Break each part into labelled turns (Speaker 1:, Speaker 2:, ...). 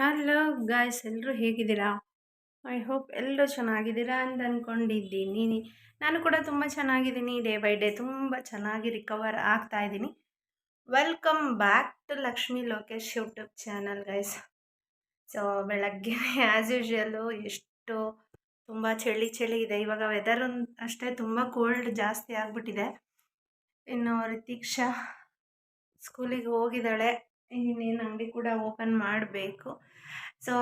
Speaker 1: Hello guys ಎಲ್ಲರೂ ಹೇಗಿದ್ದೀರಾ? I hope ಎಲ್ಲರೂ ಚೆನ್ನಾಗಿದ್ದೀರಾ ಅಂತ ಅಂದ್ಕೊಂಡಿದ್ದೀನಿ ನಾನು ಕೂಡ ತುಂಬ ಚೆನ್ನಾಗಿದ್ದೀನಿ ಡೇ ಬೈ ಡೇ ತುಂಬ ಚೆನ್ನಾಗಿ ರಿಕವರ್ ಆಗ್ತಾ ಇದ್ದೀನಿ. Welcome back to Lakshmi Lokesh YouTube channel guys so ಬೆಳಗ್ಗೆ ಆ್ಯಸ್ ಯೂಶ್ವಲು ಎಷ್ಟು ತುಂಬ ಚಳಿ ಚಳಿ ಇದೆ. ಇವಾಗ ವೆದರ್ ಅಷ್ಟೇ ತುಂಬ ಕೋಲ್ಡ್ ಜಾಸ್ತಿ ಆಗಿಬಿಟ್ಟಿದೆ. ಇನ್ನು ರಿತೀಕ್ಷಾ ಸ್ಕೂಲಿಗೆ ಹೋಗಿದ್ದಾಳೆ. ಇನ್ನೇನು ಅಂಗಡಿ ಕೂಡ ಓಪನ್ ಮಾಡಬೇಕು. ಸೊ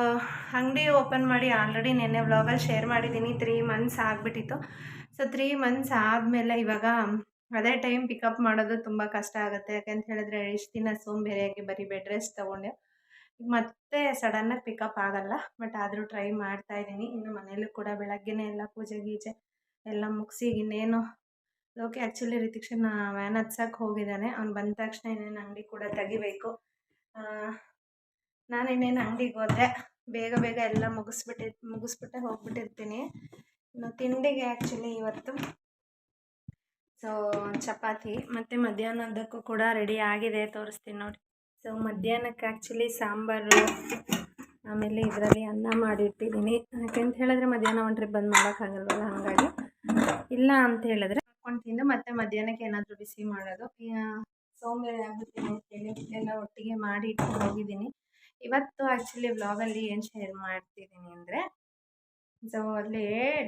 Speaker 1: ಅಂಗಡಿ ಓಪನ್ ಮಾಡಿ ಆಲ್ರೆಡಿ ನೆನ್ನೆ ವ್ಲಾಗಲ್ಲಿ ಶೇರ್ ಮಾಡಿದ್ದೀನಿ ತ್ರೀ ಮಂತ್ಸ್ ಆಗಿಬಿಟ್ಟಿತ್ತು. ಸೊ ತ್ರೀ ಮಂತ್ಸ್ ಆದಮೇಲೆ ಇವಾಗ ಅದೇ ಟೈಮ್ ಪಿಕಪ್ ಮಾಡೋದು ತುಂಬ ಕಷ್ಟ ಆಗುತ್ತೆ. ಯಾಕೆಂತ ಹೇಳಿದ್ರೆ ಇಷ್ಟು ದಿನ ಸೋಂಬೇರಿಯಾಗಿ ಬರೀ ಬೆಡ್ ರೆಸ್ಟ್ ತೊಗೊಂಡೆ. ಮತ್ತೆ ಸಡನ್ನಾಗಿ ಪಿಕಪ್ ಆಗಲ್ಲ. ಬಟ್ ಆದರೂ ಟ್ರೈ ಮಾಡ್ತಾ ಇದ್ದೀನಿ. ಇನ್ನು ಮನೇಲೂ ಕೂಡ ಬೆಳಗ್ಗೆನೇ ಎಲ್ಲ ಪೂಜೆ ಗೀಜೆ ಎಲ್ಲ ಮುಗಿಸಿ ಇನ್ನೇನು ಲೋಕೆ ಆ್ಯಕ್ಚುಲಿ ರಿತಿಕ್ಷನ್ ವ್ಯಾನ್ ಹತ್ಸಕ್ಕೆ ಹೋಗಿದ್ದಾನೆ. ಅವ್ನು ಬಂದ ತಕ್ಷಣ ಇನ್ನೇನು ಅಂಗಡಿ ಕೂಡ ತೆಗಿಬೇಕು. ನಾನು ಇನ್ನೇನು ಅಂಗಡಿಗೆ ಹೋದೆ. ಬೇಗ ಬೇಗ ಎಲ್ಲ ಮುಗಿಸ್ಬಿಟ್ಟಿ, ಮುಗಿಸ್ಬಿಟ್ಟೆ ಹೋಗ್ಬಿಟ್ಟಿರ್ತೀನಿ. ಇನ್ನು ತಿಂಡಿಗೆ ಆ್ಯಕ್ಚುಲಿ ಇವತ್ತು ಸೊ ಚಪಾತಿ, ಮತ್ತು ಮಧ್ಯಾಹ್ನದಕ್ಕೂ ಕೂಡ ರೆಡಿ ಆಗಿದೆ ತೋರಿಸ್ತೀನಿ ನೋಡಿ. ಸೊ ಮಧ್ಯಾಹ್ನಕ್ಕೆ ಆ್ಯಕ್ಚುಲಿ ಸಾಂಬಾರು, ಆಮೇಲೆ ಇದರಲ್ಲಿ ಅನ್ನ ಮಾಡಿಟ್ಟಿದ್ದೀನಿ. ಯಾಕೆಂತ ಹೇಳಿದ್ರೆ ಮಧ್ಯಾಹ್ನ ಒಂದು ಟ್ರಿಪ್ ಬಂದು ಮಾಡೋಕ್ಕಾಗಲ್ವಲ್ಲ ಹಾಗಾಗಿ. ಇಲ್ಲ ಅಂತ ಹೇಳಿದ್ರೆ ಹಾಕ್ಕೊಂಡು ತಿಂದು ಮತ್ತೆ ಮಧ್ಯಾಹ್ನಕ್ಕೆ ಏನಾದರೂ ಬಿಸಿ ಮಾಡೋದು. ಸೋಂಬೇರಿ ಆಗುತ್ತೆ ಅಂತೇಳಿ ಎಲ್ಲ ಒಟ್ಟಿಗೆ ಮಾಡಿ ಇಟ್ಕೊಂಡು ಹೋಗಿದ್ದೀನಿ. ಇವತ್ತು ಆ್ಯಕ್ಚುಲಿ ವ್ಲಾಗಲ್ಲಿ ಏನು ಶೇರ್ ಮಾಡ್ತಿದ್ದೀನಿ ಅಂದರೆ ಸೊ ಅಲ್ಲಿ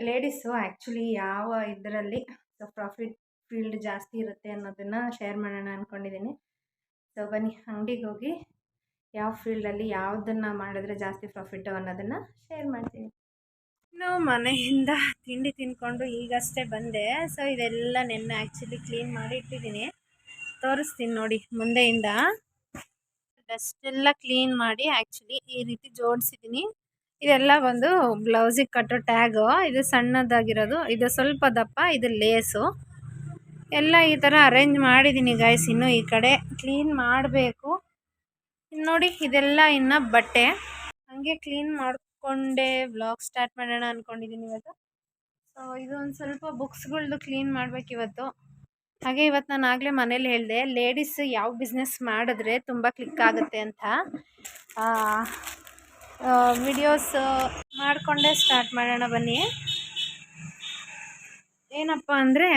Speaker 1: ಲೇಡೀಸು ಆ್ಯಕ್ಚುಲಿ ಯಾವ ಇದರಲ್ಲಿ ಸೊ ಪ್ರಾಫಿಟ್ ಫೀಲ್ಡ್ ಜಾಸ್ತಿ ಇರುತ್ತೆ ಅನ್ನೋದನ್ನು ಶೇರ್ ಮಾಡೋಣ ಅಂದ್ಕೊಂಡಿದ್ದೀನಿ ಸೊ ಬನ್ನಿ, ಅಂಗಡಿಗೆ ಹೋಗಿ ಯಾವ ಫೀಲ್ಡಲ್ಲಿ ಯಾವುದನ್ನು ಮಾಡಿದ್ರೆ ಜಾಸ್ತಿ ಪ್ರಾಫಿಟ್ಟು ಅನ್ನೋದನ್ನು ಶೇರ್ ಮಾಡ್ತೀನಿ. ಇನ್ನು ಮನೆಯಿಂದ ತಿಂಡಿ ತಿಂದ್ಕೊಂಡು ಈಗಷ್ಟೇ ಬಂದೆ. ಸೊ ಇದೆಲ್ಲ ನೆನ್ನೆ ಆ್ಯಕ್ಚುಲಿ ಕ್ಲೀನ್ ಮಾಡಿ ಇಟ್ಟಿದ್ದೀನಿ. ತೋರಿಸ್ತೀನಿ ನೋಡಿ ಮುಂದೆಯಿಂದ. ಡಸ್ಟ್ ಎಲ್ಲ ಕ್ಲೀನ್ ಮಾಡಿ ಆ್ಯಕ್ಚುಲಿ ಈ ರೀತಿ ಜೋಡಿಸಿದ್ದೀನಿ ಇದೆಲ್ಲ ಬಂದು ಬ್ಲೌಸಿಗೆ ಕಟ್ಟೋ ಟ್ಯಾಗು ಇದು ಸಣ್ಣದಾಗಿರೋದು, ಇದು ಸ್ವಲ್ಪ ದಪ್ಪ, ಇದು ಲೇಸು ಎಲ್ಲ ಈ ಥರ ಅರೇಂಜ್ ಮಾಡಿದ್ದೀನಿ ಗಾಯ್ಸ್ ಇನ್ನು ಈ ಕಡೆ ಕ್ಲೀನ್ ಮಾಡಬೇಕು. ನೋಡಿ ಇದೆಲ್ಲ ಇನ್ನು ಬಟ್ಟೆ. ಹಾಗೆ ಕ್ಲೀನ್ ಮಾಡಿಕೊಂಡೇ ಬ್ಲಾಗ್ ಸ್ಟಾರ್ಟ್ ಮಾಡೋಣ ಅಂದ್ಕೊಂಡಿದ್ದೀನಿ ಇವತ್ತು. ಸೊ ಇದು ಒಂದು ಸ್ವಲ್ಪ ಬುಕ್ಸ್ಗಳ್ದು ಕ್ಲೀನ್ ಮಾಡ್ಬೇಕು ಇವತ್ತು ಹಾಗೆ ಇವತ್ತು ನಾನು ಆಗಲೇ ಮನೇಲಿ ಹೇಳಿದೆ ಲೇಡೀಸ್ ಯಾವ ಬಿಸ್ನೆಸ್ ಮಾಡಿದ್ರೆ ತುಂಬ ಕ್ಲಿಕ್ ಆಗುತ್ತೆ ಅಂತ. ವಿಡಿಯೋಸ್ ಮಾಡಿಕೊಂಡೇ ಸ್ಟಾರ್ಟ್ ಮಾಡೋಣ ಬನ್ನಿ. ಏನಪ್ಪ ಅಂದರೆ,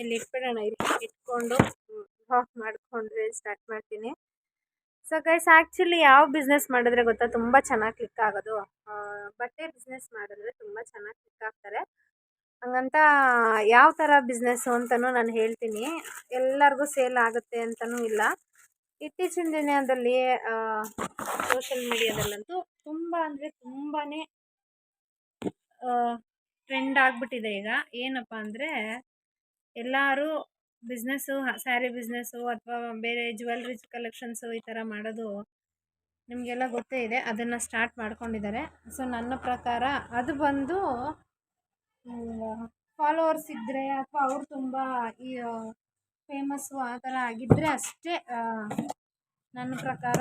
Speaker 1: ಇಲ್ಲಿ ಇಟ್ಬಿಡೋಣ ಇಟ್ಕೊಂಡು ಆಫ್ ಮಾಡಿಕೊಂಡ್ರೆ ಸ್ಟಾರ್ಟ್ ಮಾಡ್ತೀನಿ. ಸೊ ಗೈಸ್ ಆ್ಯಕ್ಚುಲಿ ಯಾವ ಬಿಸ್ನೆಸ್ ಮಾಡಿದ್ರೆ ಗೊತ್ತಾ, ತುಂಬ ಚೆನ್ನಾಗಿ ಕ್ಲಿಕ್ ಆಗೋದು. ಬಟ್ಟೆ ಬಿಸ್ನೆಸ್ ಮಾಡಿದ್ರೆ ತುಂಬ ಚೆನ್ನಾಗಿ ಕ್ಲಿಕ್ ಆಗ್ತಾರೆ. ಹಂಗಂತ ಯಾವ ಥರ ಬಿಸ್ನೆಸ್ಸು ಅಂತಲೂ ನಾನು ಹೇಳ್ತೀನಿ. ಎಲ್ಲರಿಗೂ ಸೇಲ್ ಆಗುತ್ತೆ ಅಂತಲೂ ಇಲ್ಲ. ಇತ್ತೀಚಿನ ದಿನದಲ್ಲಿ ಸೋಷಿಯಲ್ ಮೀಡಿಯಾದಲ್ಲಂತೂ ತುಂಬ ಅಂದರೆ ತುಂಬಾ ಟ್ರೆಂಡ್ ಆಗಿಬಿಟ್ಟಿದೆ ಈಗ. ಏನಪ್ಪ ಅಂದರೆ, ಎಲ್ಲರೂ ಬಿಸ್ನೆಸ್ಸು ಸ್ಯಾರಿ ಬಿಸ್ನೆಸ್ಸು ಅಥವಾ ಬೇರೆ ಜ್ಯುವೆಲ್ರೀಸ್ ಕಲೆಕ್ಷನ್ಸು ಈ ಥರ ಮಾಡೋದು ನಿಮಗೆಲ್ಲ ಗೊತ್ತೇ ಇದೆ. ಅದನ್ನು ಸ್ಟಾರ್ಟ್ ಮಾಡ್ಕೊಂಡಿದ್ದಾರೆ. ಸೊ ನನ್ನ ಪ್ರಕಾರ ಅದು ಬಂದು ಫಾಲೋವರ್ಸ್ ಇದ್ದರೆ ಅಥವಾ ಅವ್ರು ತುಂಬ ಈ ಫೇಮಸ್ಸು ಆ ಥರ ಆಗಿದ್ದರೆ ಅಷ್ಟೇ ನನ್ನ ಪ್ರಕಾರ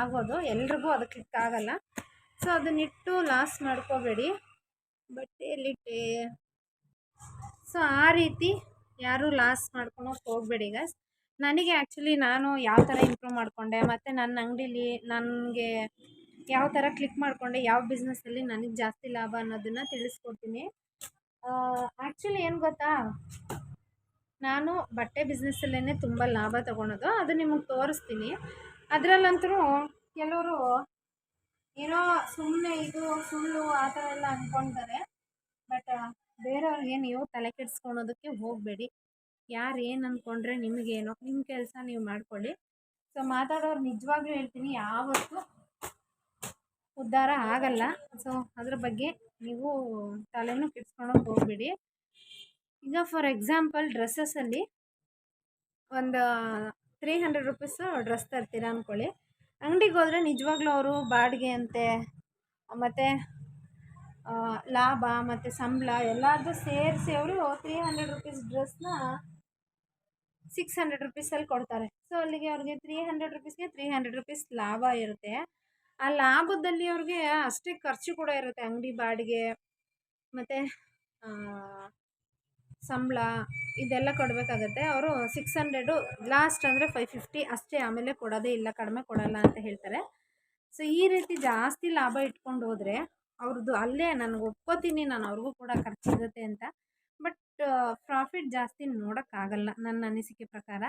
Speaker 1: ಆಗೋದು. ಎಲ್ರಿಗೂ ಅದು ಕ್ಲಿಕ್ ಆಗಲ್ಲ. ಸೊ ಅದನ್ನಿಟ್ಟು ಲಾಸ್ ಮಾಡ್ಕೋಬೇಡಿ. ಬಟ್ಟೆಯಲ್ಲಿಟ್ಟೆ ಸೊ ಆ ರೀತಿ ಯಾರೂ ಲಾಸ್ ಮಾಡ್ಕೊಳಕ್ಕೆ ಹೋಗಬೇಡಿ ಈಗ ನನಗೆ ಆ್ಯಕ್ಚುಲಿ ನಾನು ಯಾವ ಥರ ಇಂಪ್ರೂವ್ ಮಾಡಿಕೊಂಡೆ, ಮತ್ತು ನನ್ನ ಅಂಗಡೀಲಿ ನನಗೆ ಯಾವ ಥರ ಕ್ಲಿಕ್ ಮಾಡಿಕೊಂಡೆ, ಯಾವ ಬಿಸ್ನೆಸ್ಸಲ್ಲಿ ನನಗೆ ಜಾಸ್ತಿ ಲಾಭ ಅನ್ನೋದನ್ನು ತಿಳಿಸ್ಕೊಡ್ತೀನಿ. ಆ್ಯಕ್ಚುಲಿ ಏನು ಗೊತ್ತಾ? ನಾನು ಬಟ್ಟೆ ಬಿಸ್ನೆಸ್ಸಲ್ಲೇ ತುಂಬ ಲಾಭ ತೊಗೊಳೋದು. ಅದು ನಿಮಗೆ ತೋರಿಸ್ತೀನಿ. ಅದರಲ್ಲಂತೂ ಕೆಲವರು ಏನೋ ಸುಮ್ಮನೆ ಇದು ಸುಳ್ಳು ಆ ಥರ ಎಲ್ಲ ಅಂದ್ಕೊಳ್ತಾರೆ ಬಟ್ ಬೇರೆಯವ್ರಿಗೆ ನೀವು ತಲೆ ಕೆಡಿಸ್ಕೊಳೋದಕ್ಕೆ ಹೋಗಬೇಡಿ. ಯಾರು ಏನು ಅಂದ್ಕೊಂಡ್ರೆ ನಿಮಗೇನೋ ನಿಮ್ಮ ಕೆಲಸ ನೀವು ಮಾಡ್ಕೊಳ್ಳಿ. ಸೊ ಮಾತಾಡೋರು ನಿಜವಾಗ್ಲೂ ಹೇಳ್ತೀನಿ, ಯಾವತ್ತೂ ಉದ್ಧಾರ ಆಗಲ್ಲ. ಸೊ ಅದ್ರ ಬಗ್ಗೆ ನೀವು ತಲೆನೂ ಕೆಡ್ಸ್ಕೊಳಕ್ಕೆ ಹೋಗಬೇಡಿ. ಈಗ ಫಾರ್ ಎಕ್ಸಾಂಪಲ್ ಡ್ರೆಸ್ಸಸಲ್ಲಿ ಒಂದು ತ್ರೀ ಹಂಡ್ರೆಡ್ ರುಪೀಸು ಡ್ರೆಸ್ ತರ್ತೀರ ಅಂದ್ಕೊಳ್ಳಿ ಅಂಗಡಿಗೆ ಹೋದರೆ ನಿಜವಾಗ್ಲೂ ಅವರು ಬಾಡಿಗೆ ಅಂತೆ, ಮತ್ತು ಲಾಭ ಮತ್ತು ಸಂಬಳ ಎಲ್ಲದೂ ಸೇರಿಸಿ ಅವರು ತ್ರೀ ಹಂಡ್ರೆಡ್ ರುಪೀಸ್ ಡ್ರೆಸ್ನ ಸಿಕ್ಸ್ ಹಂಡ್ರೆಡ್ ರುಪೀಸಲ್ಲಿ ಕೊಡ್ತಾರೆ. ಸೊ ಅಲ್ಲಿಗೆ ಅವ್ರಿಗೆ ತ್ರೀ ಹಂಡ್ರೆಡ್ ರುಪೀಸ್ಗೆ ತ್ರೀ ಹಂಡ್ರೆಡ್ ರುಪೀಸ್ ಲಾಭ ಇರುತ್ತೆ. ಆ ಲಾಭದಲ್ಲಿ ಅವ್ರಿಗೆ ಅಷ್ಟೇ ಖರ್ಚು ಕೂಡ ಇರುತ್ತೆ. ಅಂಗಡಿ ಬಾಡಿಗೆ, ಮತ್ತು ಸಂಬಳ ಇದೆಲ್ಲ ಕೊಡಬೇಕಾಗತ್ತೆ. ಅವರು ಸಿಕ್ಸ್ ಹಂಡ್ರೆಡು ಲಾಸ್ಟ್ ಅಂದರೆ ಫೈವ್ ಫಿಫ್ಟಿ ಅಷ್ಟೇ ಆಮೇಲೆ ಕೊಡೋದೇ ಇಲ್ಲ, ಕಡಿಮೆ ಕೊಡೋಲ್ಲ ಅಂತ ಹೇಳ್ತಾರೆ. ಸೊ ಈ ರೀತಿ ಜಾಸ್ತಿ ಲಾಭ ಇಟ್ಕೊಂಡು ಹೋದರೆ ಅವ್ರದ್ದು ಅಲ್ಲೇ ನನಗೆ ಒಪ್ಕೋತೀನಿ, ನಾನು ಅವ್ರಿಗೂ ಕೂಡ ಖರ್ಚಿರುತ್ತೆ ಅಂತ. ಬಟ್ ಪ್ರಾಫಿಟ್ ಜಾಸ್ತಿ ನೋಡೋಕ್ಕಾಗಲ್ಲ ನನ್ನ ಅನಿಸಿಕೆ ಪ್ರಕಾರ.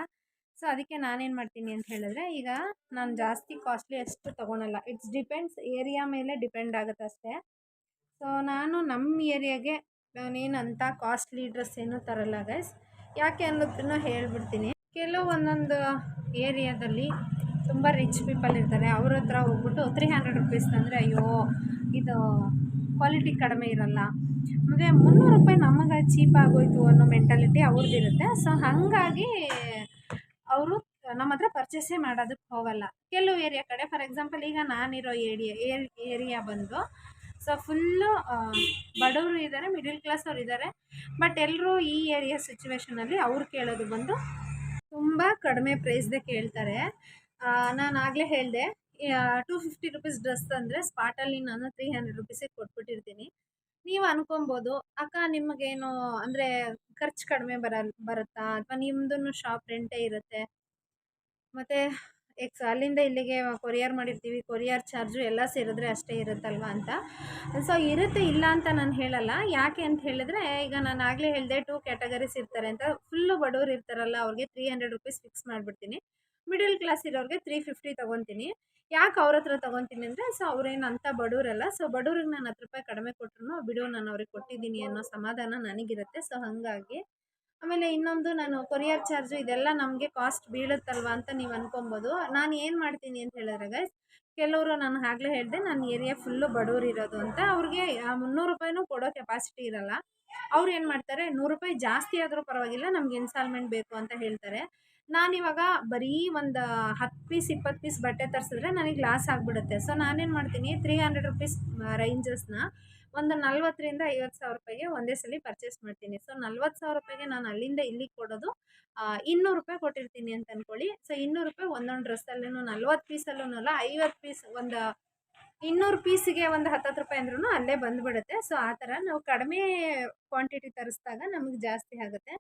Speaker 1: ಸೊ, ಅದಕ್ಕೆ ನಾನೇನು ಮಾಡ್ತೀನಿ ಅಂತ ಹೇಳಿದ್ರೆ, ಈಗ ನಾನು ಜಾಸ್ತಿ ಕಾಸ್ಟ್ಲಿ ಅಷ್ಟು ತೊಗೊಳಲ್ಲ. ಇಟ್ಸ್ ಡಿಪೆಂಡ್ಸ್ ಏರಿಯಾ ಮೇಲೆ ಡಿಪೆಂಡ್ ಆಗುತ್ತೆ ಅಷ್ಟೇ. ಸೊ ನಾನು ನಮ್ಮ ಏರಿಯಾಗೆ ನಾನೇನು ಅಂಥ ಕಾಸ್ಟ್ಲಿ ಡ್ರೆಸ್ ಏನೂ ತರಲ್ಲ ಗೈಸ್ ಯಾಕೆ ಅನ್ನೋದನ್ನು ಹೇಳ್ಬಿಡ್ತೀನಿ. ಕೆಲವೊಂದೊಂದು ಏರಿಯಾದಲ್ಲಿ ತುಂಬ ರಿಚ್ ಪೀಪಲ್ ಇರ್ತಾರೆ. ಅವ್ರ ಹತ್ರ ಹೋಗ್ಬಿಟ್ಟು ತ್ರೀ ಹಂಡ್ರೆಡ್ ರುಪೀಸ್ ಅಂದರೆ ಅಯ್ಯೋ, ಇದು ಕ್ವಾಲಿಟಿ ಕಡಿಮೆ ಇರಲ್ಲ. ಮತ್ತು ಮುನ್ನೂರು ರೂಪಾಯಿ ನಮಗೆ ಚೀಪ್ ಆಗೋಯ್ತು ಅನ್ನೋ ಮೆಂಟಾಲಿಟಿ ಅವ್ರದ್ದಿರುತ್ತೆ ಸೊ ಹಾಗಾಗಿ ಅವರು ನಮ್ಮ ಹತ್ರ ಪರ್ಚೇಸೇ ಮಾಡೋದಕ್ಕೆ ಹೋಗಲ್ಲ. ಕೆಲವು ಏರಿಯಾ ಕಡೆ ಫಾರ್ ಎಕ್ಸಾಂಪಲ್ ಈಗ ನಾನಿರೋ ಏರಿಯಾ ಏರಿಯಾ ಬಂದು ಸೊ ಫುಲ್ಲು ಬಡವರು ಇದ್ದಾರೆ ಮಿಡಿಲ್ ಕ್ಲಾಸ್ ಅವ್ರು ಇದ್ದಾರೆ ಬಟ್ ಎಲ್ಲರೂ ಈ ಏರಿಯಾ ಸಿಚುವೇಶನಲ್ಲಿ ಅವ್ರು ಕೇಳೋದು ಬಂದು ತುಂಬ ಕಡಿಮೆ ಪ್ರೈಸ್ದೆ ಕೇಳ್ತಾರೆ. ನಾನು ಆಗಲೇ ಹೇಳಿದೆ ಟೂ ಫಿಫ್ಟಿ ರುಪೀಸ್ ಡ್ರೆಸ್ ಅಂದರೆ ಸ್ಪಾಟಲ್ಲಿ ನಾನು ತ್ರೀ ಹಂಡ್ರೆಡ್ ರುಪೀಸಿಗೆ ಕೊಟ್ಬಿಟ್ಟಿರ್ತೀನಿ. ನೀವು ಅನ್ಕೊಬೋದು, ಅಕ್ಕ ನಿಮಗೇನು ಅಂದರೆ ಖರ್ಚು ಕಡಿಮೆ ಬರ, ಬರುತ್ತಾ? ಅಥವಾ ನಿಮ್ಮದೂ ಶಾಪ್ ರೆಂಟೇ ಇರುತ್ತೆ? ಮತ್ತು ಎಕ್ಸ್ ಅಲ್ಲಿಂದ ಇಲ್ಲಿಗೆ ಕೊರಿಯರ್ ಮಾಡಿರ್ತೀವಿ ಕೊರಿಯರ್ ಚಾರ್ಜು ಎಲ್ಲ ಸೇರಿದ್ರೆ ಅಷ್ಟೇ ಇರುತ್ತಲ್ವ ಅಂತ? ಸೊ ಇರುತ್ತೆ ಇಲ್ಲ ಅಂತ ನಾನು ಹೇಳಲ್ಲ. ಯಾಕೆ ಅಂತ ಹೇಳಿದ್ರೆ, ಈಗ ನಾನು ಆಗಲೇ ಹೇಳಿದೆ ಟೂ ಕ್ಯಾಟಗರೀಸ್ ಇರ್ತಾರೆ ಅಂತ. ಫುಲ್ಲು ಬಡವ್ರು ಇರ್ತಾರಲ್ಲ, ಅವ್ರಿಗೆ ತ್ರೀ ಹಂಡ್ರೆಡ್ ರುಪೀಸ್ ಫಿಕ್ಸ್ ಮಾಡಿಬಿಡ್ತೀನಿ. ಮಿಡಲ್ ಕ್ಲಾಸ್ ಇರೋರಿಗೆ ತ್ರೀ ಫಿಫ್ಟಿ ತೊಗೊತೀನಿ. ಯಾಕೆ ಅವ್ರ ಹತ್ರ ತೊಗೊತೀನಿ ಅಂದರೆ, ಸೊ ಅವ್ರೇನು ಅಂಥ ಬಡವರಲ್ಲ, ಸೊ ಬಡವ್ರಿಗೆ ನಾನು ಹತ್ತು ರೂಪಾಯಿ ಕಡಿಮೆ ಕೊಟ್ಟರು ಬಿಡು ನಾನು ಅವ್ರಿಗೆ ಕೊಟ್ಟಿದ್ದೀನಿ ಅನ್ನೋ ಸಮಾಧಾನ ನನಗಿರುತ್ತೆ. ಸೊ ಹಾಗಾಗಿ, ಆಮೇಲೆ ಇನ್ನೊಂದು ನಾನು ಕೊರಿಯರ್ ಚಾರ್ಜು ಇದೆಲ್ಲ ನಮಗೆ ಕಾಸ್ಟ್ ಬೀಳುತ್ತಲ್ವ ಅಂತ ನೀವು ಅನ್ಕೊಬೋದು. ನಾನು ಏನು ಮಾಡ್ತೀನಿ ಅಂತ ಹೇಳಿದ್ರೆ ಕೆಲವರು ನಾನು ಆಗಲೇ ಹೇಳಿದೆ ನನ್ನ ಏರಿಯಾ ಫುಲ್ಲು ಬಡವ್ರು ಇರೋದು ಅಂತ ಅವ್ರಿಗೆ ಮುನ್ನೂರು ರೂಪಾಯಿನೂ ಕೊಡೋ ಕೆಪಾಸಿಟಿ ಇರಲ್ಲ. ಅವ್ರು ಏನು ಮಾಡ್ತಾರೆ, ನೂರು ರೂಪಾಯಿ ಜಾಸ್ತಿ ಆದರೂ ಪರವಾಗಿಲ್ಲ, ನಮ್ಗೆ ಇನ್ಸ್ಟಾಲ್ಮೆಂಟ್ ಬೇಕು ಅಂತ ಹೇಳ್ತಾರೆ. ನಾನಿವಾಗ ಬರೀ ಒಂದು ಹತ್ತು ಪೀಸ್ ಇಪ್ಪತ್ತು ಪೀಸ್ ಬಟ್ಟೆ ತರಿಸಿದ್ರೆ ನನಗೆ ಲಾಸ್ ಆಗಿಬಿಡುತ್ತೆ. ಸೊ ನಾನೇನು ಮಾಡ್ತೀನಿ ತ್ರೀ ಹಂಡ್ರೆಡ್ ರುಪೀಸ್ ರೇಂಜಸ್ನ ಒಂದು ನಲ್ವತ್ತರಿಂದ ಐವತ್ತು ಸಾವಿರ ರೂಪಾಯಿಗೆ ಒಂದೇ ಸಲ ಪರ್ಚೇಸ್ ಮಾಡ್ತೀನಿ. ಸೊ ನಲ್ವತ್ತು ಸಾವಿರ ರೂಪಾಯಿಗೆ ನಾನು ಅಲ್ಲಿಂದ ಇಲ್ಲಿಗೆ ಕೊಡೋದು ಇನ್ನೂರು ರೂಪಾಯಿ ಕೊಟ್ಟಿರ್ತೀನಿ ಅಂತ ಅಂದ್ಕೊಳ್ಳಿ ಸೊ ಇನ್ನೂರು ರೂಪಾಯಿ ಒಂದೊಂದು ಡ್ರೆಸ್ಸಲ್ಲೂ ನಲ್ವತ್ತು ಪೀಸಲ್ಲೂ ಅಲ್ಲ ಐವತ್ತು ಪೀಸ್ ಒಂದು ಇನ್ನೂರು ಪೀಸಿಗೆ ಒಂದು ಹತ್ತತ್ತು ರೂಪಾಯಿ ಅಂದ್ರೂ ಅಲ್ಲೇ ಬಂದುಬಿಡುತ್ತೆ. ಸೊ ಆ ಥರ ನಾವು ಕಡಿಮೆ ಕ್ವಾಂಟಿಟಿ ತರಿಸಿದಾಗ ನಮಗೆ ಜಾಸ್ತಿ ಆಗುತ್ತೆ.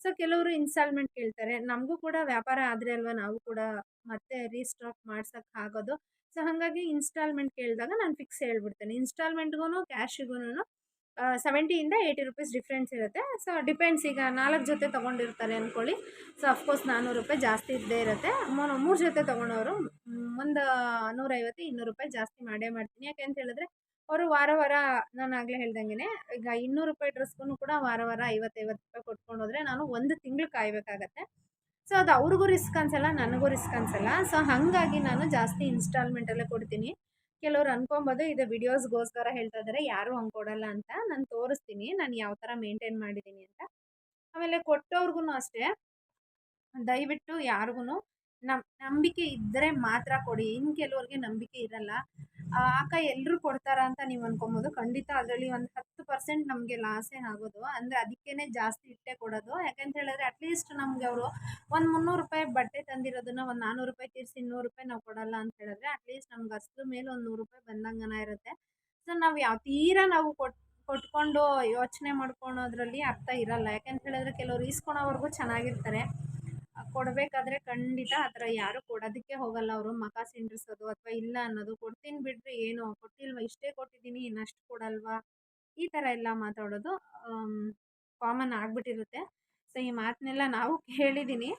Speaker 1: ಸೊ ಕೆಲವರು ಇನ್ಸ್ಟಾಲ್ಮೆಂಟ್ ಕೇಳ್ತಾರೆ. ನಮಗೂ ಕೂಡ ವ್ಯಾಪಾರ ಆದರೆ ಅಲ್ವಾ? ನಾವು ಕೂಡ ಮತ್ತೆ ರೀಸ್ಟಾಕ್ ಮಾಡ್ಸೋಕ್ಕೆ ಆಗೋದು. ಸೊ ಹಾಗಾಗಿ ಇನ್ಸ್ಟಾಲ್ಮೆಂಟ್ ಕೇಳಿದಾಗ ನಾನು ಫಿಕ್ಸ್ ಹೇಳ್ಬಿಡ್ತೇನೆ. ಇನ್ಸ್ಟಾಲ್ಮೆಂಟ್ಗೂ ಕ್ಯಾಶಿಗೂ ಸೆವೆಂಟಿಯಿಂದ ಏಯ್ಟಿ ರುಪೀಸ್ ಡಿಫ್ರೆನ್ಸ್ ಇರುತ್ತೆ. ಸೊ ಡಿಪೆಂಡ್ಸ್ ಈಗ ನಾಲ್ಕು ಜೊತೆ ತೊಗೊಂಡಿರ್ತಾರೆ ಅಂದ್ಕೊಳ್ಳಿ ಸೊ ಅಫ್ಕೋರ್ಸ್ ನಾನ್ನೂರು ರೂಪಾಯಿ ಜಾಸ್ತಿ ಇದ್ದೇ ಇರುತ್ತೆ. ಮೂರು ಜೊತೆ ತೊಗೊಂಡವರು ಒಂದು ನೂರೈವತ್ತು, ಇನ್ನೂರು ರೂಪಾಯಿ ಜಾಸ್ತಿ ಮಾಡೇ ಮಾಡ್ತೀನಿ. ಯಾಕೆ ಅಂತ ಹೇಳಿದ್ರೆ, ಅವರು ವಾರ ವಾರ, ನಾನು ಆಗಲೇ ಹೇಳ್ದಂಗೆ ಈಗ ಇನ್ನೂರು ರೂಪಾಯಿ ಡ್ರೆಸ್ಗೂ ಕೂಡ ವಾರ ವಾರ ಐವತ್ತೈವತ್ತು ರೂಪಾಯಿ ಕೊಟ್ಕೊಂಡು ಹೋದರೆ ನಾನು ಒಂದು ತಿಂಗಳು ಕಾಯಬೇಕಾಗತ್ತೆ. ಸೊ ಅದು ಅವ್ರಿಗೂ ರಿಸ್ಕ್ ಅನ್ಸಲ್ಲ, ನನಗೂ ರಿಸ್ಕ್ ಅನ್ಸಲ್ಲ. ಸೊ ಹಾಗಾಗಿ ನಾನು ಜಾಸ್ತಿ ಇನ್ಸ್ಟಾಲ್ಮೆಂಟಲ್ಲೇ ಕೊಡ್ತೀನಿ. ಕೆಲವ್ರು ಅನ್ಕೊಬೋದು, ಇದು ವಿಡಿಯೋಸ್ಗೋಸ್ಕರ ಹೇಳ್ತಾ ಇದ್ದಾರೆ ಯಾರೂ ಹಂಗೆ ಕೊಡಲ್ಲ ಅಂತ. ನಾನು ತೋರಿಸ್ತೀನಿ, ನಾನು ಯಾವ ಥರ ಮೇಂಟೈನ್ ಮಾಡಿದ್ದೀನಿ ಅಂತ. ಆಮೇಲೆ ಕೊಟ್ಟವ್ರಿಗೂ ಅಷ್ಟೇ. ದಯವಿಟ್ಟು ಯಾರಿಗೂ ನಮ್, ನಂಬಿಕೆ ಇದ್ದರೆ ಮಾತ್ರ ಕೊಡಿ. ಇನ್ನು ಕೆಲವ್ರಿಗೆ ನಂಬಿಕೆ ಇರಲ್ಲ. ಅಕ್ಕ ಎಲ್ಲರೂ ಕೊಡ್ತಾರ ಅಂತ ನೀವು ಅನ್ಕೊಬೋದು. ಖಂಡಿತ ಅದರಲ್ಲಿ ಒಂದು ಪರ್ಸೆಂಟ್ ನಮಗೆ ಲಾಸೇ ಆಗೋದು. ಅಂದರೆ ಅದಕ್ಕೇನೆ ಜಾಸ್ತಿ ಇಟ್ಟೆ ಕೊಡೋದು. ಯಾಕಂತ ಹೇಳಿದ್ರೆ ಅಟ್ಲೀಸ್ಟ್ ನಮಗೆ ಅವರು ಒಂದು ಮುನ್ನೂರು ರೂಪಾಯಿ ಬಟ್ಟೆ ತಂದಿರೋದನ್ನ ಒಂದು ನಾನ್ನೂರು ರೂಪಾಯಿ ತೀರಿಸಿ ಇನ್ನೂರು ರೂಪಾಯಿ ನಾವು ಕೊಡಲ್ಲ ಅಂತ ಹೇಳಿದ್ರೆ ಅಟ್ಲೀಸ್ಟ್ ನಮ್ಗೆ ಅಷ್ಟು ಮೇಲೆ ಒಂದು ನೂರು ರೂಪಾಯಿ ಬಂದಂಗನ ಇರುತ್ತೆ. ಸೊ ನಾವು ಯಾವ ತೀರಾ ನಾವು ಕೊಟ್ಟು ಕೊಟ್ಕೊಂಡು ಯೋಚನೆ ಮಾಡ್ಕೊಳೋದ್ರಲ್ಲಿ ಅರ್ಥ ಇರಲ್ಲ. ಯಾಕಂತ ಹೇಳಿದ್ರೆ ಕೆಲವರು ಈಸ್ಕೊಳೋವರೆಗೂ ಚೆನ್ನಾಗಿರ್ತಾರೆ. ಕೊಡಬೇಕಾದ್ರೆ ಖಂಡಿತ ಆ ಥರ ಯಾರೂ ಕೊಡೋದಕ್ಕೆ ಹೋಗಲ್ಲ ಅವರು. ಮಖ ಸಿಂಡ್ರಿಸೋದು ಅಥವಾ ಇಲ್ಲ ಅನ್ನೋದು ಕೊಡ್ತೀನಿ ಬಿಡ್ರಿ, ಏನು ಕೊಟ್ಟಿಲ್ವ? ಇಷ್ಟೇ ಕೊಟ್ಟಿದ್ದೀನಿ, ಇನ್ನಷ್ಟು ಕೊಡಲ್ವಾ? ಈ ಥರ ಎಲ್ಲ ಮಾತಾಡೋದು ಕಾಮನ್ ಆಗಿಬಿಟ್ಟಿರುತ್ತೆ. ಸೊ ಈ ಮಾತನ್ನೆಲ್ಲ ನಾವು ಕೇಳಿದ್ದೀನಿ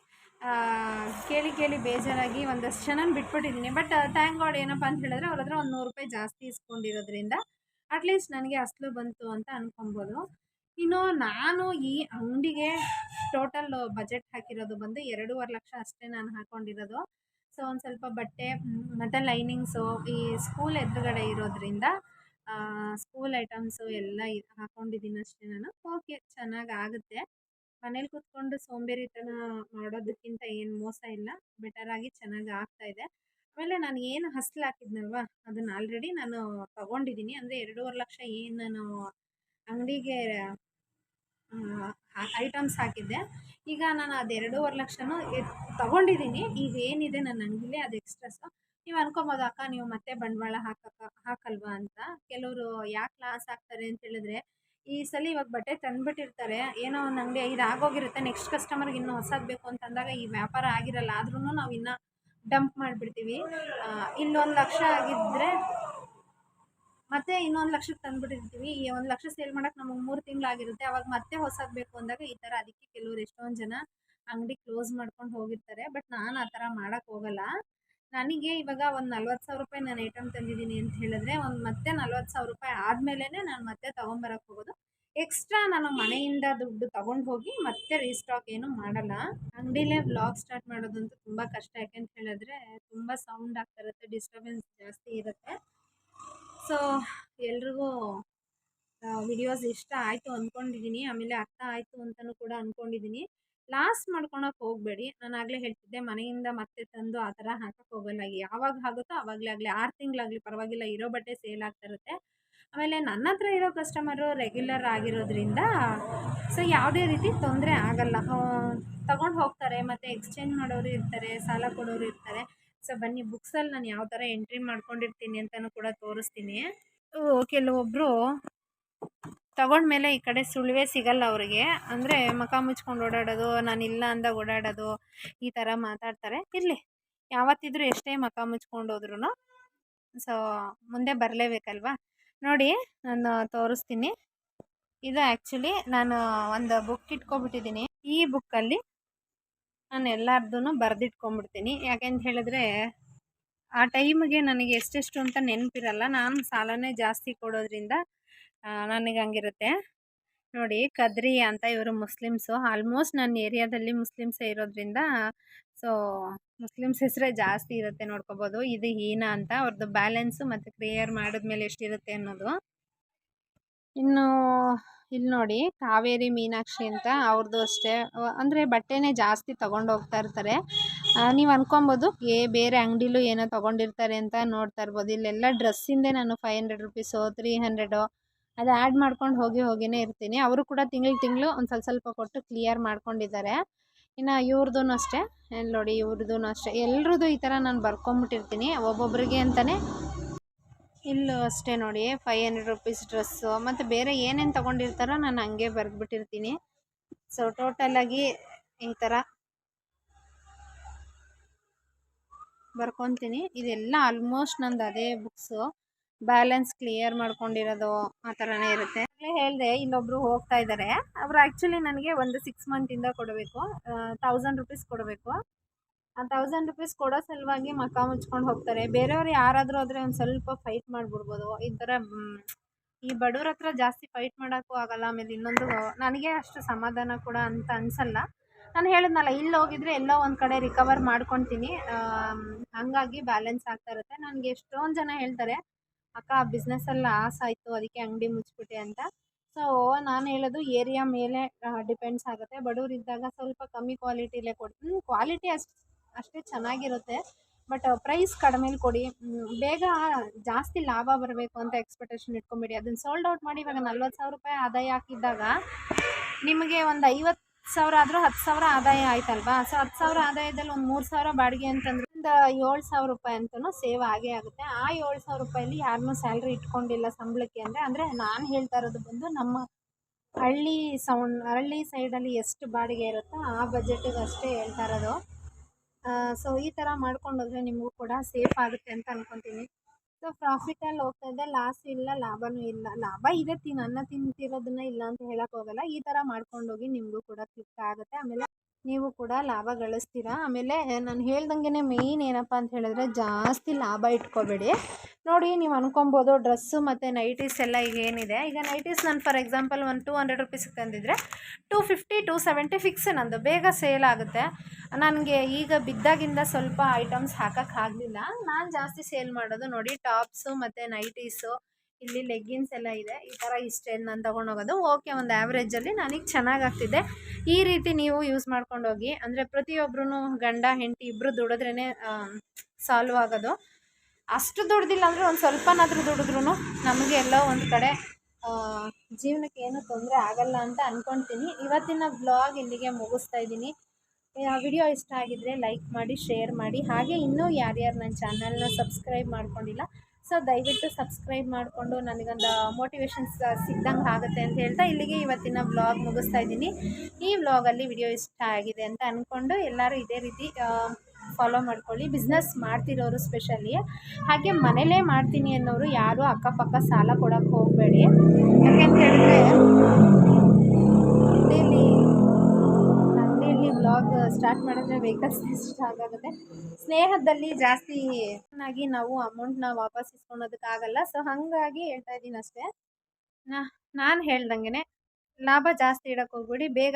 Speaker 1: ಕೇಳಿ ಕೇಳಿ ಬೇಜಾರಾಗಿ ಒಂದಷ್ಟು ಜನನ ಬಿಟ್ಬಿಟ್ಟಿದ್ದೀನಿ ಬಟ್ ಥ್ಯಾಂಕ್ ಗಾಡ್ ಏನಪ್ಪ ಅಂತ ಹೇಳಿದ್ರೆ ಅವ್ರ ಹತ್ರ ಒಂದು ನೂರು ರೂಪಾಯಿ ಜಾಸ್ತಿ ಇಸ್ಕೊಂಡಿರೋದ್ರಿಂದ ಅಟ್ಲೀಸ್ಟ್ ನನಗೆ ಅಸಲು ಬಂತು ಅಂತ ಅಂದ್ಕೊಬೋದು ಇನ್ನು ನಾನು ಈ ಅಂಗಡಿಗೆ ಟೋಟಲ್ ಬಜೆಟ್ ಹಾಕಿರೋದು ಬಂದು ಎರಡೂವರೆ ಲಕ್ಷ ಅಷ್ಟೇ ನಾನು ಹಾಕೊಂಡಿರೋದು. ಸೊ ಒಂದು ಸ್ವಲ್ಪ ಬಟ್ಟೆ ಮತ್ತು ಲೈನಿಂಗ್ಸು ಈ ಸ್ಕೂಲ್ ಎದುರುಗಡೆ ಇರೋದ್ರಿಂದ ಸ್ಕೂಲ್ ಐಟಮ್ಸು ಎಲ್ಲ ಹಾಕೊಂಡಿದ್ದೀನಿ ಅಷ್ಟೇ ನಾನು. ಓಕೆ ಚೆನ್ನಾಗಿ ಆಗುತ್ತೆ ಮನೇಲಿ ಕೂತ್ಕೊಂಡು ಸೋಂಬೇರಿತನ ಮಾಡೋದಕ್ಕಿಂತ ಏನು ಮೋಸ ಇಲ್ಲ. ಬೆಟರಾಗಿ ಚೆನ್ನಾಗಿ ಆಗ್ತಾ ಇದೆ. ಆಮೇಲೆ ನಾನು ಏನು ಹಸ್ಲ್ ಹಾಕಿದ್ನಲ್ವ? ಅದನ್ನು ಆಲ್ರೆಡಿ ನಾನು ತಗೊಂಡಿದ್ದೀನಿ. ಅಂದರೆ ಎರಡೂವರೆ ಲಕ್ಷ ಏನು ನಾನು ಅಂಗಡಿಗೆ ಐಟಮ್ಸ್ ಹಾಕಿದ್ದೆ. ಈಗ ನಾನು ಅದು ಎರಡೂವರೆ ಲಕ್ಷನೂ ತಗೊಂಡಿದ್ದೀನಿ. ಈಗ ಏನಿದೆ ನನ್ನ ಅಂಗಡಿಲಿ ಅದು ಎಕ್ಸ್ಟ್ರಾಸು ನೀವು ಅನ್ಕೊಬೋದು, ಅಕ್ಕ ನೀವು ಮತ್ತೆ ಬಂಡವಾಳ ಹಾಕಕ್ಕ, ಹಾಕಲ್ವಾ ಅಂತ. ಕೆಲವರು ಯಾಕೆ ಲಾಸ್ ಆಗ್ತಾರೆ ಅಂತ ಹೇಳಿದ್ರೆ, ಈ ಸಲ ಇವಾಗ ಬಟ್ಟೆ ತಂದುಬಿಟ್ಟಿರ್ತಾರೆ, ಏನೋ ಒಂದು ಅಂಗಡಿ ಇದು ಆಗೋಗಿರುತ್ತೆ ನೆಕ್ಸ್ಟ್ ಕಸ್ಟಮರ್ಗೆ ಇನ್ನೂ ಹೊಸದು ಬೇಕು ಅಂತಂದಾಗ ಈ ವ್ಯಾಪಾರ ಆಗಿರಲ್ಲ ಆದ್ರೂ ನಾವು ಇನ್ನೂ ಡಂಪ್ ಮಾಡಿಬಿಡ್ತೀವಿ. ಇಲ್ಲೊಂದು ಲಕ್ಷ ಆಗಿದ್ದರೆ ಮತ್ತೆ ಇನ್ನೊಂದು ಲಕ್ಷಕ್ಕೆ ತಂದುಬಿಟ್ಟಿರ್ತೀವಿ. ಈ ಒಂದು ಲಕ್ಷ ಸೇಲ್ ಮಾಡೋಕೆ ನಮಗೆ ಮೂರು ತಿಂಗಳಾಗಿರುತ್ತೆ, ಅವಾಗ ಮತ್ತೆ ಹೊಸದು ಬೇಕು ಅಂದಾಗ ಈ ಥರ ಅದಕ್ಕೆ ಕೆಲವರು ಎಷ್ಟೊಂದು ಜನ ಅಂಗಡಿ ಕ್ಲೋಸ್ ಮಾಡ್ಕೊಂಡು ಹೋಗಿರ್ತಾರೆ, ಬಟ್ ನಾನು ಆ ಥರ ಮಾಡೋಕ್ಕೆ ಹೋಗಲ್ಲ. ನನಗೆ ಇವಾಗ ಒಂದು ನಲ್ವತ್ತು ಸಾವಿರ ರೂಪಾಯಿ ನಾನು ಐಟಮ್ ತಂದಿದ್ದೀನಿ ಅಂತ ಹೇಳಿದ್ರೆ ಒಂದು ಮತ್ತೆ ನಲ್ವತ್ತು ಸಾವಿರ ರೂಪಾಯಿ ಆದಮೇಲೆ ನಾನು ಮತ್ತೆ ತೊಗೊಂಬರಕ್ಕೆ ಹೋಗೋದು. ಎಕ್ಸ್ಟ್ರಾ ನಾನು ಮನೆಯಿಂದ ದುಡ್ಡು ತೊಗೊಂಡು ಹೋಗಿ ಮತ್ತೆ ರೀಸ್ಟಾಕ್ ಏನು ಮಾಡಲ್ಲ. ಅಂಗಡಿಲೇ ವ್ಲಾಗ್ ಸ್ಟಾರ್ಟ್ ಮಾಡೋದಂತೂ ತುಂಬ ಕಷ್ಟ. ಯಾಕೆಂತ ಹೇಳಿದ್ರೆ ತುಂಬ ಸೌಂಡ್ ಆಗ್ತಾ ಇರುತ್ತೆ ಡಿಸ್ಟರ್ಬೆನ್ಸ್ ಜಾಸ್ತಿ ಇರುತ್ತೆ. ಸೊ ಎಲ್ರಿಗೂ ವಿಡಿಯೋಸ್ ಇಷ್ಟ ಆಯಿತು ಅಂದ್ಕೊಂಡಿದ್ದೀನಿ ಆಮೇಲೆ ಅರ್ಥ ಆಯಿತು ಅಂತಲೂ ಕೂಡ ಅಂದ್ಕೊಂಡಿದ್ದೀನಿ ಲಾಸ್ ಮಾಡ್ಕೊಳಕ್ ಹೋಗಬೇಡಿ. ನಾನು ಆಗಲೇ ಹೇಳ್ತಿದ್ದೆ, ಮನೆಯಿಂದ ಮತ್ತೆ ತಂದು ಆ ಥರ ಹಾಕಕ್ಕೆ ಹೋಗಲ್ಲ. ಯಾವಾಗ ಆಗುತ್ತೋ ಆವಾಗಲೇ ಆಗಲಿ, ಆರು ತಿಂಗಳಾಗಲಿ ಪರವಾಗಿಲ್ಲ, ಇರೋ ಬಟ್ಟೆ ಸೇಲ್ ಆಗ್ತಿರುತ್ತೆ ಆಮೇಲೆ ನನ್ನ ಹತ್ರ ಇರೋ ಕಸ್ಟಮರು ರೆಗ್ಯುಲರ್ ಆಗಿರೋದ್ರಿಂದ, ಸೊ ಯಾವುದೇ ರೀತಿ ತೊಂದರೆ ಆಗಲ್ಲ. ತಗೊಂಡು ಹೋಗ್ತಾರೆ, ಮತ್ತು ಎಕ್ಸ್ಚೇಂಜ್ ಮಾಡೋರು ಇರ್ತಾರೆ, ಸಾಲ ಕೊಡೋರು ಇರ್ತಾರೆ. ಸೊ ಬನ್ನಿ, ಬುಕ್ಸಲ್ಲಿ ನಾನು ಯಾವ ಥರ ಎಂಟ್ರಿ ಮಾಡ್ಕೊಂಡಿರ್ತೀನಿ ಅಂತಲೂ ಕೂಡ ತೋರಿಸ್ತೀನಿ. ಕೆಲವೊಬ್ಬರು ತಗೊಂಡ್ಮೇಲೆ ಈ ಕಡೆ ಸುಳಿವೆ ಸಿಗಲ್ಲ ಅವರಿಗೆ. ಅಂದರೆ ಮುಖ ಮುಚ್ಕೊಂಡು ಓಡಾಡೋದು, ನಾನು ಇಲ್ಲ ಅಂದಾಗ ಓಡಾಡೋದು, ಈ ಥರ ಮಾತಾಡ್ತಾರೆ. ಇರಲಿ, ಯಾವತ್ತಿದ್ರೂ ಎಷ್ಟೇ ಮುಖ ಮುಚ್ಕೊಂಡು ಹೋದ್ರೂ ಸೊ ಮುಂದೆ ಬರಲೇಬೇಕಲ್ವಾ? ನೋಡಿ, ನಾನು ತೋರಿಸ್ತೀನಿ. ಇದು ಆ್ಯಕ್ಚುಲಿ ನಾನು ಒಂದು ಬುಕ್ ಇಟ್ಕೊಬಿಟ್ಟಿದ್ದೀನಿ. ಈ ಬುಕ್ಕಲ್ಲಿ ನಾನು ಎಲ್ಲರದೂ ಬರೆದಿಟ್ಕೊಂಬಿಡ್ತೀನಿ ಯಾಕೆಂತ ಹೇಳಿದ್ರೆ, ಆ ಟೈಮ್ಗೆ ನನಗೆ ಎಷ್ಟೆಷ್ಟು ಅಂತ ನೆನಪಿರಲ್ಲ. ನಾನು ಸಾಲನೇ ಜಾಸ್ತಿ ಕೊಡೋದ್ರಿಂದ ನನಗೆ ಹಂಗಿರುತ್ತೆ. ನೋಡಿ ಕದ್ರಿ ಅಂತ ಇವರು ಮುಸ್ಲಿಮ್ಸು. ಆಲ್ಮೋಸ್ಟ್ ನನ್ನ ಏರಿಯಾದಲ್ಲಿ ಮುಸ್ಲಿಮ್ಸೇ ಇರೋದ್ರಿಂದ, ಸೊ ಮುಸ್ಲಿಮ್ಸ್ ಹೆಸರೇ ಜಾಸ್ತಿ ಇರುತ್ತೆ ನೋಡ್ಕೋಬೋದು. ಇದು ಹೀನಾ ಅಂತ. ಅವ್ರದ್ದು ಬ್ಯಾಲೆನ್ಸು ಮತ್ತು ಕ್ರಿಯರ್ ಮಾಡಿದ್ಮೇಲೆ ಎಷ್ಟಿರುತ್ತೆ ಅನ್ನೋದು. ಇನ್ನು ಇಲ್ಲಿ ನೋಡಿ ಕಾವೇರಿ ಮೀನಾಕ್ಷಿ ಅಂತ ಅವ್ರದ್ದು ಅಷ್ಟೇ. ಅಂದರೆ ಬಟ್ಟೆನೇ ಜಾಸ್ತಿ ತೊಗೊಂಡು ಹೋಗ್ತಾ ಇರ್ತಾರೆ ನೀವು ಅನ್ಕೊಬೋದು, ಏ, ಬೇರೆ ಅಂಗಡಿಲೂ ಏನೋ ತೊಗೊಂಡಿರ್ತಾರೆ ಅಂತ ನೋಡ್ತಾ ಇರ್ಬೋದು. ಇಲ್ಲೆಲ್ಲ ಡ್ರೆಸ್ಸಿಂದೇ ನಾನು five hundred rupees, three hundred ಅದು ಆ್ಯಡ್ ಮಾಡ್ಕೊಂಡು ಹೋಗಿ ಹೋಗಿನೇ ಇರ್ತೀನಿ. ಅವರು ಕೂಡ ತಿಂಗಳು ತಿಂಗಳು ಒಂದು ಸ್ವಲ್ಪ ಸ್ವಲ್ಪ ಕೊಟ್ಟು ಕ್ಲಿಯರ್ ಮಾಡ್ಕೊಂಡಿದ್ದಾರೆ ಇನ್ನು ಇವ್ರದ್ದು ಅಷ್ಟೇ. ನೋಡಿ ಇವ್ರದ್ದು ಅಷ್ಟೇ. ಎಲ್ರದ್ದು ಈ ಥರ ನಾನು ಬರ್ಕೊಂಬಿಟ್ಟಿರ್ತೀನಿ. ಒಬ್ಬೊಬ್ಬರಿಗೆ ಅಂತಲೇ ಇಲ್ಲೂ ಅಷ್ಟೇ ನೋಡಿ. ಫೈವ್ ಹಂಡ್ರೆಡ್ ರುಪೀಸ್ ಡ್ರೆಸ್ಸು ಮತ್ತು ಬೇರೆ ಏನೇನು ತೊಗೊಂಡಿರ್ತಾರೋ ನಾನು ಹಂಗೆ ಬರೆದ್ಬಿಟ್ಟಿರ್ತೀನಿ. ಸೊ ಟೋಟಲಾಗಿ ಈ ಥರ ಬರ್ಕೊತೀನಿ. ಇದೆಲ್ಲ ಆಲ್ಮೋಸ್ಟ್ ನಂದು ಅದೇ ಬುಕ್ಸು ಬ್ಯಾಲೆನ್ಸ್ ಕ್ಲಿಯರ್ ಮಾಡ್ಕೊಂಡಿರೋದು ಆ ಥರನೇ ಇರುತ್ತೆ. ಹೇಳಿದೆ ಇಲ್ಲೊಬ್ರು ಹೋಗ್ತಾ ಇದ್ದಾರೆ ಅವ್ರು ಆ್ಯಕ್ಚುಲಿ ನನಗೆ ಒಂದು ಸಿಕ್ಸ್ ಮಂತಿಂದ ಕೊಡಬೇಕು. ತೌಸಂಡ್ ರುಪೀಸ್ ಕೊಡಬೇಕು. ಆ ತೌಸಂಡ್ ರುಪೀಸ್ ಕೊಡೋ ಸಲುವಾಗಿ ಮಕ್ಕ ಮುಚ್ಕೊಂಡು ಹೋಗ್ತಾರೆ. ಬೇರೆಯವ್ರು ಯಾರಾದರೂ ಆದರೆ ಒಂದು ಸ್ವಲ್ಪ ಫೈಟ್ ಮಾಡಿಬಿಡ್ಬೋದು. ಈ ಥರ ಈ ಬಡವ್ರ ಹತ್ರ ಜಾಸ್ತಿ ಫೈಟ್ ಮಾಡೋಕ್ಕೂ ಆಗಲ್ಲ. ಆಮೇಲೆ ಇನ್ನೊಂದು ನನಗೆ ಅಷ್ಟು ಸಮಾಧಾನ ಕೂಡ ಅಂತ ಅನಿಸಲ್ಲ. ನಾನು ಹೇಳಿದ್ನಲ್ಲ ಇಲ್ಲಿ ಹೋಗಿದ್ರೆ ಎಲ್ಲೋ ಒಂದು ಕಡೆ ರಿಕವರ್ ಮಾಡ್ಕೊತೀನಿ. ಹಂಗಾಗಿ ಬ್ಯಾಲೆನ್ಸ್ ಆಗ್ತಾ ಇರುತ್ತೆ. ನನಗೆ ಎಷ್ಟೊಂದು ಜನ ಹೇಳ್ತಾರೆ ಅಕ್ಕ ಬಿಸ್ನೆಸ್ಸಲ್ಲಿ ಲಾಸ್ ಆಯಿತು ಅದಕ್ಕೆ ಅಂಗಡಿ ಮುಚ್ಚಿಬಿಟ್ಟೆ ಅಂತ. ಸೊ ನಾನು ಹೇಳೋದು ಏರಿಯಾ ಮೇಲೆ ಡಿಪೆಂಡ್ಸ್ ಆಗುತ್ತೆ. ಬಡವರಿದ್ದಾಗ ಸ್ವಲ್ಪ ಕಮ್ಮಿ ಕ್ವಾಲಿಟಿಲೇ ಕೊಡ್ತೀನಿ ಕ್ವಾಲಿಟಿ ಅಷ್ಟು, ಅಷ್ಟೇ ಚೆನ್ನಾಗಿರುತ್ತೆ. ಬಟ್ ಪ್ರೈಸ್ ಕಡಿಮೆಲಿ ಕೊಡಿ. ಬೇಗ ಜಾಸ್ತಿ ಲಾಭ ಬರಬೇಕು ಅಂತ ಎಕ್ಸ್ಪೆಕ್ಟೇಷನ್ ಇಟ್ಕೊಂಬಿಡಿ. ಅದನ್ನು ಸೋಲ್ಡ್ ಔಟ್ ಮಾಡಿ ಇವಾಗ ನಲ್ವತ್ತು ಸಾವಿರ ರೂಪಾಯಿ ಆದಾಯ ಹಾಕಿದ್ದಾಗ ನಿಮಗೆ ಒಂದು ಐವತ್ತು ಸಾವಿರ ಆದರೂ ಹತ್ತು ಸಾವಿರ ಆದಾಯ ಆಯ್ತಲ್ವಾ? ಸೊ ಹತ್ತು ಸಾವಿರ ಆದಾಯದಲ್ಲಿ ಒಂದು ಮೂರು ಸಾವಿರ ಬಾಡಿಗೆ ಅಂತಂದ್ರೆ ಒಂದು ಏಳು ಸಾವಿರ ರೂಪಾಯಿ ಅಂತೂ ಸೇವ್ ಆಗೇ ಆಗುತ್ತೆ. ಆ ಏಳು ಸಾವಿರ ರೂಪಾಯಲ್ಲಿ ಯಾರನ್ನೂ ಸ್ಯಾಲ್ರಿ ಇಟ್ಕೊಂಡಿಲ್ಲ ಸಂಬಳಕ್ಕೆ ಅಂದರೆ ಅಂದರೆ ನಾನು ಹೇಳ್ತಾ ಇರೋದು ಬಂದು ನಮ್ಮ ಹಳ್ಳಿ ಸೌಂಡ್ ಹಳ್ಳಿ ಸೈಡಲ್ಲಿ ಎಷ್ಟು ಬಾಡಿಗೆ ಇರುತ್ತೋ ಆ ಬಜೆಟಿಗೆ ಅಷ್ಟೇ ಹೇಳ್ತಾ ಇರೋದು. ಸೊ ಈ ಥರ ಮಾಡ್ಕೊಂಡೋದ್ರೆ ನಿಮಗೂ ಕೂಡ ಸೇಫ್ ಆಗುತ್ತೆ ಅಂತ ಅನ್ಕೊತೀನಿ. ಸೊ ಪ್ರಾಫಿಟಲ್ಲಿ ಹೋಗ್ತಾ ಲಾಸ್ ಇಲ್ಲ, ಲಾಭನೂ ಇಲ್ಲ. ಲಾಭ ಇದೆ ತಿನ್ನ ಅನ್ನ ತಿಂತಿರೋದನ್ನ ಇಲ್ಲ ಅಂತ ಹೇಳೋಕ್ಕೋಗಲ್ಲ ಈ ಥರ ಮಾಡ್ಕೊಂಡೋಗಿ ನಿಮಗೂ ಕೂಡ ಕ್ಲಿಕ್ ಆಗುತ್ತೆ. ಆಮೇಲೆ ನೀವು ಕೂಡ ಲಾಭ ಗಳಿಸ್ತೀರಾ? ಆಮೇಲೆ ನಾನು ಹೇಳ್ದಂಗೆ ಮೇಯ್ನ್ ಏನಪ್ಪ ಅಂತ ಹೇಳಿದ್ರೆ ಜಾಸ್ತಿ ಲಾಭ ಇಟ್ಕೋಬೇಡಿ. ನೋಡಿ, ನೀವು ಅನ್ಕೊಬೋದು ಡ್ರೆಸ್ಸು ಮತ್ತು ನೈಟೀಸ್ ಎಲ್ಲ ಈಗ ಏನಿದೆ. ಈಗ ನೈಟೀಸ್ ನಾನು ಫಾರ್ ಎಕ್ಸಾಂಪಲ್ ಒಂದು ಟೂ ಹಂಡ್ರೆಡ್ ರುಪೀಸಿಗೆ ತಂದಿದ್ರೆ two fifty two seventy fix ನಂದು. ಬೇಗ ಸೇಲ್ ಆಗುತ್ತೆ. ನನಗೆ ಈಗ ಬಿದ್ದಾಗಿಂದ ಸ್ವಲ್ಪ ಐಟಮ್ಸ್ ಹಾಕೋಕ್ಕಾಗಲಿಲ್ಲ ನಾನು ಜಾಸ್ತಿ ಸೇಲ್ ಮಾಡೋದು ನೋಡಿ ಟಾಪ್ಸು ಮತ್ತು ನೈಟೀಸು ಇಲ್ಲಿ ಲೆಗ್ಗಿನ್ಸ್ ಎಲ್ಲ ಇದೆ. ಈ ಥರ ಇಷ್ಟೇ ನಾನು ತೊಗೊಂಡೋಗೋದು ಓಕೆ ಒಂದು ಆ್ಯಾವ್ರೇಜಲ್ಲಿ ನನಗೆ ಚೆನ್ನಾಗಿ ಆಗ್ತಿದೆ ಈ ರೀತಿ ನೀವು ಯೂಸ್ ಮಾಡ್ಕೊಂಡೋಗಿ ಅಂದರೆ ಪ್ರತಿಯೊಬ್ಬರೂ ಗಂಡ, ಹೆಂಡತಿ ಇಬ್ಬರು ದುಡಿದ್ರೇ ಸಾಲ್ವ್ ಆಗೋದು. ಅಷ್ಟು ದುಡ್ದಿಲ್ಲ ಅಂದರೆ ಒಂದು ಸ್ವಲ್ಪನಾದರೂ ದುಡಿದ್ರೂ ನಮಗೆ ಎಲ್ಲೋ ಒಂದು ಕಡೆ ಜೀವನಕ್ಕೆ ಏನು ತೊಂದರೆ ಆಗಲ್ಲ ಅಂತ ಅಂದ್ಕೊಳ್ತೀನಿ ಇವತ್ತಿನ ಬ್ಲಾಗ್ ಇಲ್ಲಿಗೆ ಮುಗಿಸ್ತಾ ಇದ್ದೀನಿ. ವಿಡಿಯೋ ಇಷ್ಟ ಆಗಿದ್ದರೆ ಲೈಕ್ ಮಾಡಿ ಶೇರ್ ಮಾಡಿ. ಹಾಗೆ ಇನ್ನೂ ಯಾರ್ಯಾರು ನನ್ನ ಚಾನಲ್ನ ಸಬ್ಸ್ಕ್ರೈಬ್ ಮಾಡ್ಕೊಂಡಿಲ್ಲ ಸೊ ದಯವಿಟ್ಟು ಸಬ್ಸ್ಕ್ರೈಬ್ ಮಾಡಿಕೊಂಡು ನನಗೊಂದು ಮೋಟಿವೇಶನ್ಸ್ ಸಿಗ್ದಂಗೆ ಆಗುತ್ತೆ ಅಂತ ಹೇಳ್ತಾ ಇಲ್ಲಿಗೆ ಇವತ್ತಿನ ವ್ಲಾಗ್ ಮುಗಿಸ್ತಾ ಇದ್ದೀನಿ. ಈ ವ್ಲಾಗಲ್ಲಿ ವಿಡಿಯೋ ಇಷ್ಟ ಆಗಿದೆ ಅಂತ ಅಂದ್ಕೊಂಡು ಎಲ್ಲರೂ ಇದೇ ರೀತಿ ಫಾಲೋ ಮಾಡ್ಕೊಳ್ಳಿ. ಬಿಸ್ನೆಸ್ ಮಾಡ್ತಿರೋರು ಸ್ಪೆಷಲಿ ಹಾಗೆ ಮನೇಲೇ ಮಾಡ್ತೀನಿ ಅನ್ನೋರು ಯಾರೂ ಅಕ್ಕಪಕ್ಕ ಸಾಲ ಕೊಡೋಕ್ಕೆ ಹೋಗಬೇಡಿ. ಯಾಕೆಂತ ಹೇಳಿದ್ರೆ ವೆಹಿಕಲ್ಸ್ ಸ್ಟಾರ್ಟ್ ಆಗುತ್ತೆ ಸ್ನೇಹದಲ್ಲಿ ಜಾಸ್ತಿ ಆಗಿ ನಾವು ಅಮೌಂಟ್ನ ವಾಪಸ್ ಇಸ್ಕೊಳೋದಕ್ಕಾಗಲ್ಲ ಸೊ ಹಾಗಾಗಿ ಹೇಳ್ತಾ ಇದ್ದೀನಿ ಅಷ್ಟೇ. ನಾನು ಹೇಳ್ದಂಗೆ ಲಾಭ ಜಾಸ್ತಿ ಇಡೋಕ್ಕೆ ಹೋಗ್ಬಿಡಿ. ಬೇಗ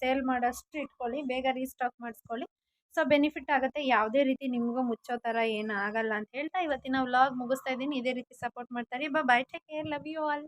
Speaker 1: ಸೇಲ್ ಮಾಡೋಷ್ಟು ಇಟ್ಕೊಳ್ಳಿ. ಬೇಗ ರೀಸ್ಟಾಕ್ ಮಾಡಿಸ್ಕೊಳ್ಳಿ. ಸೊ ಬೆನಿಫಿಟ್ ಆಗುತ್ತೆ. ಯಾವುದೇ ರೀತಿ ನಿಮಗೂ ಮುಚ್ಚೋ ಥರ ಏನು ಆಗಲ್ಲ ಅಂತ ಹೇಳ್ತಾ ಇವತ್ತಿನ ವ್ಲಾಗ್ ಮುಗಿಸ್ತಾ ಇದ್ದೀನಿ. ಇದೇ ರೀತಿ ಸಪೋರ್ಟ್ ಮಾಡ್ತಾರೆ. ಬಾ bye take care love you all